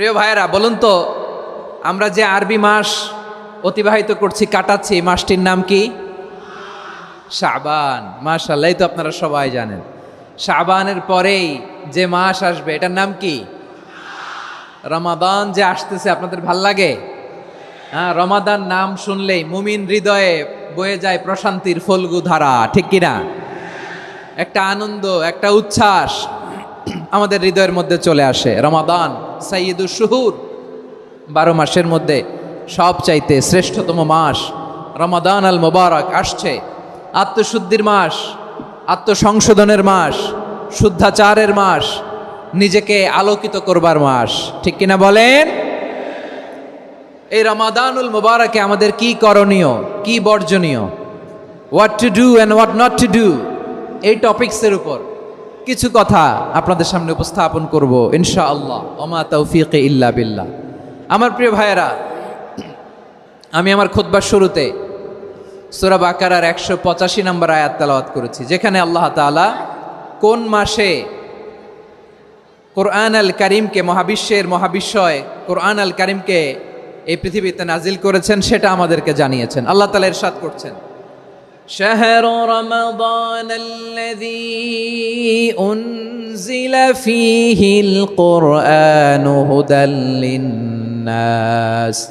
প্রিয় ভাইয়েরা, বলুন তো, আমরা যে আরবি মাস অতিবাহিত করছি, কাটাচ্ছি মাসটির নাম কি? শাবান। মাশাল্লাহ তো আপনারা সবাই জানেন। শাবানের পরেই যে মাস আসবে, এটার নাম কি? রমাদান যে আসতেছে, আপনাদের ভালো লাগে? হ্যাঁ রমাদান নাম শুনলেই মুমিন হৃদয়ে বয়ে যায় প্রশান্তির ফলগু ধারা ঠিক কিনা? একটা আনন্দ, একটা উচ্ছ্বাস। আমাদের হৃদয়ের মধ্যে চলে আসে। রমাদান সাইয়দুর শুহুর। বারো মাসের মধ্যে সব চাইতে শ্রেষ্ঠতম মাস। রমাদান আল মোবারক আসছে। আত্মশুদ্ধির মাস, আত্মসংশোধনের মাস, শুদ্ধাচারের মাস, নিজেকে আলোকিত করবার মাস। ঠিক কিনা বলেন? এই রমাদানুল মোবারকে আমাদের কি করণীয়, কি বর্জনীয়? What to do and what not to do এই টপিক্সের উপর। কিছু কথা আপনাদের সামনে উপস্থাপন করব, ইনশাআল্লাহ। ওমা তৌফিক ইল্লা বিল্লাহ। আমার প্রিয় ভাইয়েরা, আমি আমার খুতবার শুরুতে সুরা বাকারার একশো পঁচাশি নম্বর আয়াত তালাওয়াত করেছি, যেখানে আল্লাহ তাআলা কোন মাসে কোরআন আল করিমকে মহাবিশ্বের মহাবিশ্বয় কোরআন আল করিমকে এই পৃথিবীতে নাজিল করেছেন সেটা আমাদেরকে জানিয়েছেন। আল্লাহ তালা ইরশাদ করছেন। شهر رمضان الذي أنزل فيه القرآن هدى للناس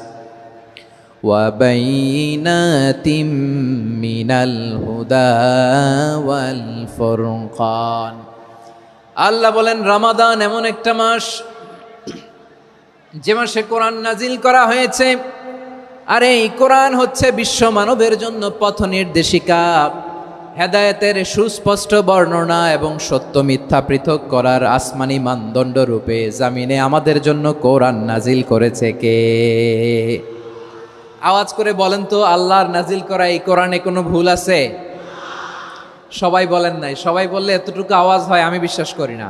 وبينات من الهدى والفرقان আল্লাহ বলেন রমাদান এমন একটা মাস যে মাসে কোরআন নাজিল করা হয়েছে আর এই কোরআন হচ্ছে বিশ্ব মানবের জন্য পথ নির্দেশিকা। হেদায়েতের সুস্পষ্ট বর্ণনা এবং সত্য মিথ্যা পৃথক করার আসমানি মানদণ্ড রূপে জামিনে আমাদের জন্য কোরআন নাজিল করেছে কে? আওয়াজ করে বলেন তো, আল্লাহর নাজিল করা এই কোরআনে কোনো ভুল আছে? সবাই বলেন নাই। সবাই বললে এতটুকু আওয়াজ হয়, আমি বিশ্বাস করি না।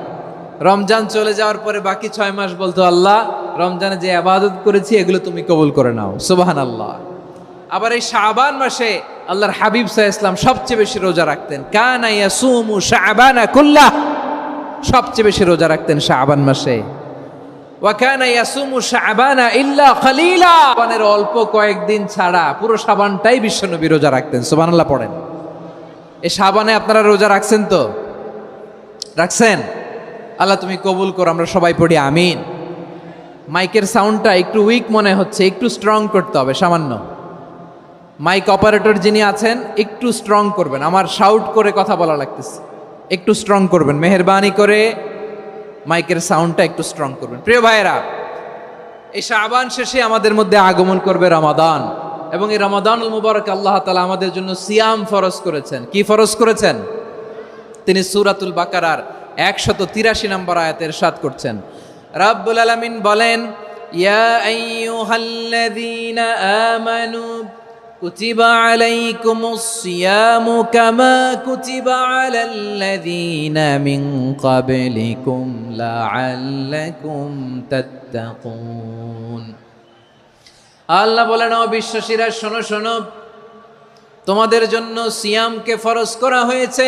রমজান চলে যাওয়ার পরে বাকি ছয় মাস বলতো, আল্লাহ, রমজানে যে আবাদত করেছি, এগুলো তুমি কবুল করে নাও। সুবাহান আল্লাহ আবার এই শাবান মাসে আল্লাহর হাবিব সাহ ইসলাম সবচেয়ে বেশি রোজা রাখতেন। কানা ইয়াসুমু শাবানা কুল্লাহ সবচেয়ে বেশি রোজা রাখতেন শাবান মাসে। ইয়াসুমু অল্প কয়েকদিন ছাড়া পুরো শাবানটাই বিশ্বনবী রোজা রাখতেন। সুবহানাল্লাহ পড়েন। এই শাবানে আপনারা রোজা রাখছেন তো? রাখছেন? আল্লাহ তুমি কবুল করো, আমরা সবাই পড়ি আমিন। মাইকের সাউন্ডটা একটু উইক মনে হচ্ছে, একটু স্ট্রং করতে হবে, সামান্য। মাইক অপারেটর যিনি আছেন, একটু স্ট্রং করবেন, আমার শাউট করে কথা বলা লাগতেছে। একটু স্ট্রং করবেন, মেহরবানি করে মাইকের সাউন্ডটা একটু স্ট্রং করবেন। প্রিয় ভাইয়েরা, এই শাবান শেষে আমাদের মধ্যে আগমন করবে রমাদান। এবং এই রমাদানুল মুবারক আল্লাহ তালা আমাদের জন্য সিয়াম ফরজ করেছেন। কি ফরজ করেছেন? তিনি সুরাতুল বাকারার একশত তিরাশি নম্বর আয়াতের সাত করছেন। রাব্বুল আলামিন বলেন মিন ক্বাবলিকুম লাআল্লাকুম তাত্তাকুন। আল্লাহ বলেন, ও বিশ্বাসীরা, শোনো শোনো, তোমাদের জন্য সিয়ামকে ফরজ করা হয়েছে।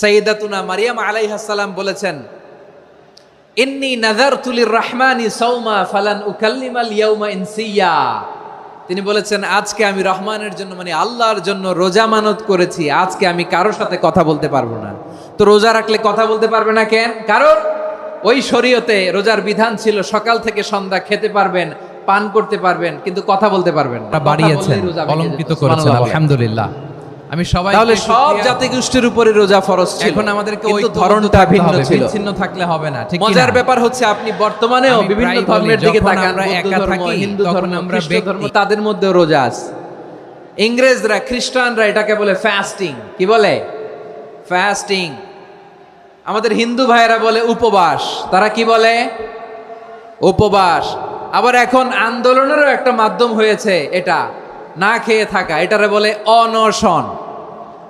সঈদাতুনা মারিয়াম আলাইহাসাল্লাম বলেছেন ইন্নি নাজার তুলির রহমানি সৌমা ফালান উকাল্লিমাল ইয়াউমা ইনসিয়া তিনি বলেছেন আজকে আমি রহমানের জন্য মানে আল্লাহর জন্য রোজা মানত করেছি আজকে আমি কারোর সাথে কথা বলতে পারব না। তো রোজা রাখলে কথা বলতে পারবে না কেন? কারণ ওই শরীয়তে রোজার বিধান ছিল সকাল থেকে সন্ধ্যা খেতে পারবেন পান করতে পারবেন কিন্তু কথা বলতে পারবেন না। বাড়িয়েছেন অলঙ্কিত করেছেন আলহামদুলিল্লাহ। আমি সবাই তাহলে সব জাতিগোষ্ঠীর উপরে রোজা ফরজ ছিল। এখন আমাদেরকে ওই ধরনটা ভিন্ন ছিল। বিচ্ছিন্ন থাকলে হবে না ঠিক মজার ব্যাপার হচ্ছে আপনি বর্তমানেও বিভিন্ন ধর্মের দিকে তাকান আমরা একা থাকি, হিন্দু ধর্ম আমরা ধর্ম তাদের মধ্যে রোজা আছে। ইংরেজরা খ্রিস্টানরা এটাকে বলে ফাস্টিং কি বলে? ফাস্টিং আমাদের হিন্দু ভাইয়েরা বলে উপবাস। তারা কি বলে? উপবাস। আবার এখন আন্দোলনেরও একটা মাধ্যম হয়েছে এটা না খেয়ে থাকা এটারে বলে অনশন।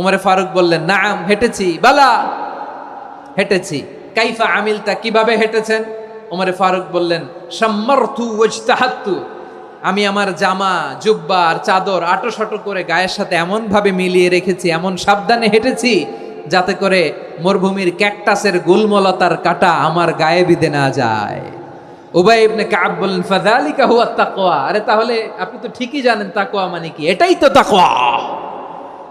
ওমরে ফারুক বললেন, নাম, হেঁটেছি। বালা, হেঁটেছি। কাইফা আমিলতা, কীভাবে হেঁটেছেন? ওমরে ফারুক বললেন সাম্মারথু আমি আমার জামা, জুব্বা আর চাদর আটো সাটো করে গায়ের সাথে এমন ভাবে মিলিয়ে রেখেছি, এমন সাবধানে হেঁটেছি, যাতে করে মরুভূমির ক্যাকটাসের গুলমলতার কাটা আমার গায়ে বিধে না যায়। উবাই ইবনে কাব বললেন, ফাযালিকা হুয়া তাকওয়া। আরে তাহলে আপনি তো ঠিকই জানেন তাকওয়া মানে কি? এটাই তো তাকওয়া।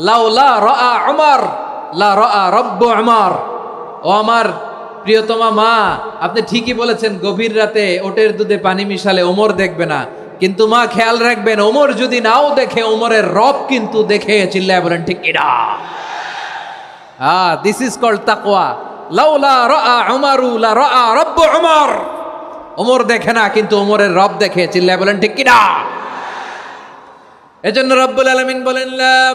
লাউ লা রা আমার লা রা রব্ব আমার ও আমার প্রিয়তমা মা, আপনি ঠিকই বলেছেন, গভীর রাতে ওটের দুধে পানি মিশালে ওমর দেখবে না। কিন্তু মা, খেয়াল রাখবেন, ওমর যদি নাও দেখে, ওমরের রব কিন্তু দেখে, চিল্লায় বলেন, ঠিক কিনা? আহ দিস ইজ কল্ড তাকওয়া। লাউলা রা উমারু, লা রা রব্ব উমর। ওমর দেখে না, কিন্তু ওমরের রব দেখে, চিল্লায় বলেন, ঠিক কিনা? এজন্য রব্বুল আলামিন বলেন, লা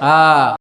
啊。